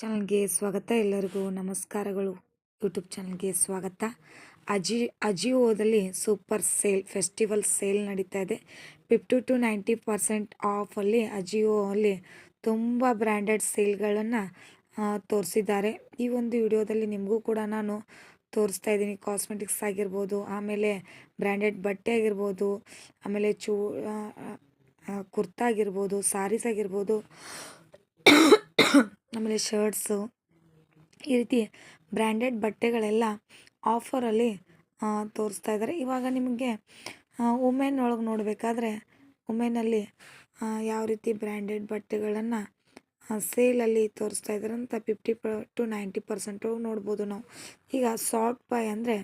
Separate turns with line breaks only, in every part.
ಚಾನಲ್ಗೆ ಸ್ವಾಗತ. ಎಲ್ಲರಿಗೂ ನಮಸ್ಕಾರಗಳು. ಯೂಟ್ಯೂಬ್ ಚಾನಲ್ಗೆ ಸ್ವಾಗತ. ಅಜಿ, ಅಜಿಯೋದಲ್ಲಿ ಸೂಪರ್ ಸೇಲ್, ಫೆಸ್ಟಿವಲ್ ಸೇಲ್ ನಡೀತಾ ಇದೆ. ಫಿಫ್ಟಿ ಟು ನೈಂಟಿ ಪರ್ಸೆಂಟ್ ಆಫಲ್ಲಿ ಅಜಿಯೋ ಅಲ್ಲಿ ತುಂಬ ಬ್ರ್ಯಾಂಡೆಡ್ ಸೇಲ್ಗಳನ್ನು ತೋರಿಸಿದ್ದಾರೆ. ಈ ಒಂದು ವಿಡಿಯೋದಲ್ಲಿ ನಿಮಗೂ ಕೂಡ ನಾನು ತೋರಿಸ್ತಾ ಇದ್ದೀನಿ. ಕಾಸ್ಮೆಟಿಕ್ಸ್ ಆಗಿರ್ಬೋದು, ಆಮೇಲೆ ಬ್ರ್ಯಾಂಡೆಡ್ ಬಟ್ಟೆ ಆಗಿರ್ಬೋದು, ಆಮೇಲೆ ಚೂ ಕುರ್ತಾ ಆಗಿರ್ಬೋದು, ಸಾರೀಸ್ ಆಗಿರ್ಬೋದು ಆಮೇಲೆ ಶರ್ಟ್ಸು, ಈ ರೀತಿ ಬ್ರ್ಯಾಂಡೆಡ್ ಬಟ್ಟೆಗಳೆಲ್ಲ ಆಫರಲ್ಲಿ ತೋರಿಸ್ತಾ ಇದ್ದಾರೆ. ಇವಾಗ ನಿಮಗೆ ವುಮೆನ್ ಒಳಗೆ ನೋಡಬೇಕಾದ್ರೆ ವುಮೆನಲ್ಲಿ ಯಾವ ರೀತಿ ಬ್ರ್ಯಾಂಡೆಡ್ ಬಟ್ಟೆಗಳನ್ನು ಸೇಲಲ್ಲಿ ತೋರಿಸ್ತಾ ಇದ್ದಾರೆ ಅಂತ ಫಿಫ್ಟಿ ಟು ನೈಂಟಿ ಪರ್ಸೆಂಟ್ ನೋಡ್ಬೋದು ನಾವು. ಈಗ ಸಾಫ್ಟ್ ಬಾಯ್ ಅಂದರೆ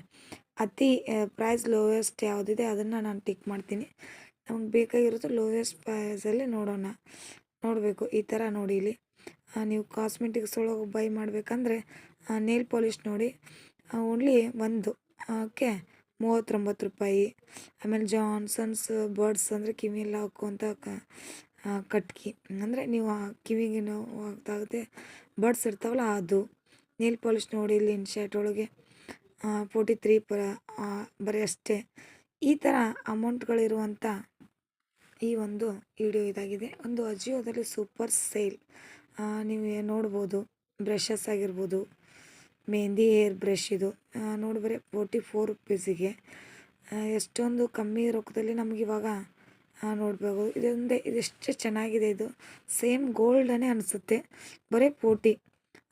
ಅತಿ ಪ್ರೈಸ್ ಲೋಯೆಸ್ಟ್ ಯಾವುದಿದೆ ಅದನ್ನು ನಾನು ಟಿಕ್ ಮಾಡ್ತೀನಿ. ನಮ್ಗೆ ಬೇಕಾಗಿರೋದು ಲೋಯೆಸ್ಟ್ ಪ್ರೈಸಲ್ಲಿ ನೋಡೋಣ. ನೋಡಬೇಕು, ಈ ಥರ ನೋಡಿ ಇಲ್ಲಿ. ನೀವು ಕಾಸ್ಮೆಟಿಕ್ಸ್ ಒಳಗೆ ಬೈ ಮಾಡಬೇಕಂದ್ರೆ ನೇಲ್ ಪಾಲಿಷ್ ನೋಡಿ. ಓನ್ಲಿ ಒಂದು, ಓಕೆ? ಮೂವತ್ತೊಂಬತ್ತು ರೂಪಾಯಿ. ಆಮೇಲೆ ಜಾನ್ಸನ್ಸ್ ಬರ್ಡ್ಸ್ ಅಂದರೆ ಕಿವಿಯಲ್ಲಿ ಹಾಕುವಂಥ ಕ ಕಟ್ಕಿ ಅಂದರೆ ನೀವು ಕಿವಿಗೆ ನೋವು ಬರ್ಡ್ಸ್ ಇರ್ತಾವಲ್ಲ ಅದು. ನೇಲ್ ಪಾಲಿಷ್ ನೋಡಿ ಇಲ್ಲಿ ಶರ್ಟ್ ಒಳಗೆ. ಫೋರ್ಟಿ ತ್ರೀ ಪರ ಬರೀ ಅಷ್ಟೇ. ಈ ಥರ ಅಮೌಂಟ್ಗಳಿರುವಂಥ ಈ ಒಂದು ವಿಡಿಯೋ ಇದಾಗಿದೆ. ಒಂದು ಅಜಿಯೋದಲ್ಲಿ ಸೂಪರ್ ಸೇಲ್ ನೀವು ಏನು ನೋಡ್ಬೋದು ಬ್ರಷಸ್ ಆಗಿರ್ಬೋದು ಮೆಹಂದಿ ಹೇರ್ ಬ್ರಷ್ ಇದು. ನೋಡಿ ಬರೀ ಫೋರ್ಟಿ ಫೋರ್ ರುಪೀಸಿಗೆ ಎಷ್ಟೊಂದು ಕಮ್ಮಿ ರೊಕ್ಕದಲ್ಲಿ ನಮಗಿವಾಗ ನೋಡಬೇಕು ಇದೊಂದೇ ಇದೆಷ್ಟು ಚೆನ್ನಾಗಿದೆ ಇದು. ಸೇಮ್ ಗೋಲ್ಡನೇ ಅನಿಸುತ್ತೆ. ಬರೀ ಫೋರ್ಟಿ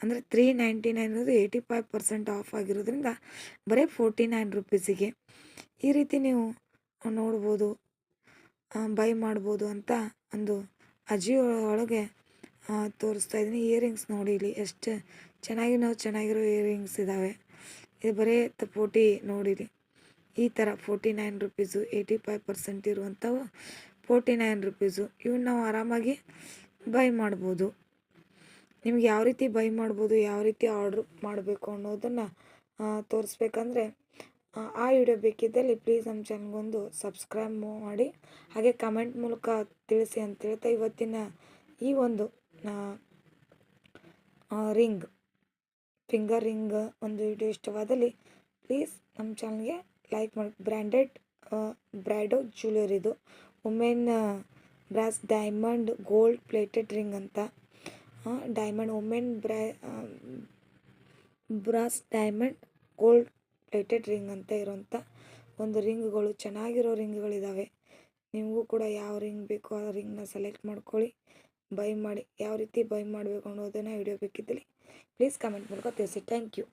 ಅಂದರೆ ತ್ರೀ ನೈಂಟಿ ನೈನ್ ಅದು ಏಯ್ಟಿ ಫೈವ್ ಪರ್ಸೆಂಟ್ ಆಫ್ ಆಗಿರೋದ್ರಿಂದ ಬರೀ ಫೋರ್ಟಿ ನೈನ್ ರುಪೀಸಿಗೆ ಈ ರೀತಿ ನೀವು ನೋಡ್ಬೋದು ಬೈ ಮಾಡ್ಬೋದು ಅಂತ ಒಂದು ಅಜಿಯೋ ಒಳಗೆ ತೋರಿಸ್ತಾ ಇದ್ದೀನಿ. ಇಯರಿಂಗ್ಸ್ ನೋಡಿ ಇಲ್ಲಿ. ಎಷ್ಟು ನಾವು ಚೆನ್ನಾಗಿರೋ ಇಯರಿಂಗ್ಸ್ ಇದ್ದಾವೆ ಇದು ಬರೀ ಫೋರ್ಟಿ ನೋಡಿರಿ ಈ ಥರ forty nine rupees, eighty five percent ಇರುವಂಥವು forty nine rupees. ಇವನ್ನ ನಾವು ಆರಾಮಾಗಿ ಬೈ ಮಾಡ್ಬೋದು. ನಿಮ್ಗೆ ಯಾವ ರೀತಿ ಬೈ ಮಾಡ್ಬೋದು, ಯಾವ ರೀತಿ ಆರ್ಡ್ರ್ ಮಾಡಬೇಕು ಅನ್ನೋದನ್ನು ತೋರಿಸ್ಬೇಕಂದ್ರೆ ಆ ವಿಡಿಯೋ ಬೇಕಿದ್ದಲ್ಲಿ ಪ್ಲೀಸ್ ನಮ್ಮ ಚಾನಲ್ಗೊಂದು ಸಬ್ಸ್ಕ್ರೈಬ್ ಮಾಡಿ, ಹಾಗೆ ಕಮೆಂಟ್ ಮೂಲಕ ತಿಳಿಸಿ ಅಂತ ಹೇಳ್ತಾ ಇವತ್ತಿನ ಈ ಒಂದು ರಿಂಗ್, ಫಿಂಗರ್ ರಿಂಗ್ ಒಂದು ವಿಡಿಯೋ ಇಷ್ಟವಾದಲ್ಲಿ ಪ್ಲೀಸ್ ನಮ್ಮ ಚಾನಲ್ಗೆ ಲೈಕ್ ಮಾಡಿ. ಬ್ರ್ಯಾಂಡೆಡ್ ಬ್ರೈಡೋ ಜ್ಯುವೆಲರಿದು women brass diamond gold plated ring ಅಂತ. Diamond, women bra brass diamond gold plated ring ಅಂತ ಇರೋಂಥ ಒಂದು ರಿಂಗ್ಗಳು, ಚೆನ್ನಾಗಿರೋ ರಿಂಗ್ಗಳಿದ್ದಾವೆ ನಿಮಗೂ ಕೂಡ ಯಾವ ರಿಂಗ್ ಬೇಕೋ ಆ ರಿಂಗ್ನ ಸೆಲೆಕ್ಟ್ ಮಾಡ್ಕೊಳ್ಳಿ. ಬೈ ಮಾಡಿ, ಯಾವ ರೀತಿ ಬೈ ಮಾಡಬೇಕು ಅನ್ನೋದನ್ನು ವಿಡಿಯೋ ಬೇಕಿದ್ದಲ್ಲಿ ಪ್ಲೀಸ್ ಕಮೆಂಟ್ ಮೂಲಕ ತಿಳಿಸಿ. Thank you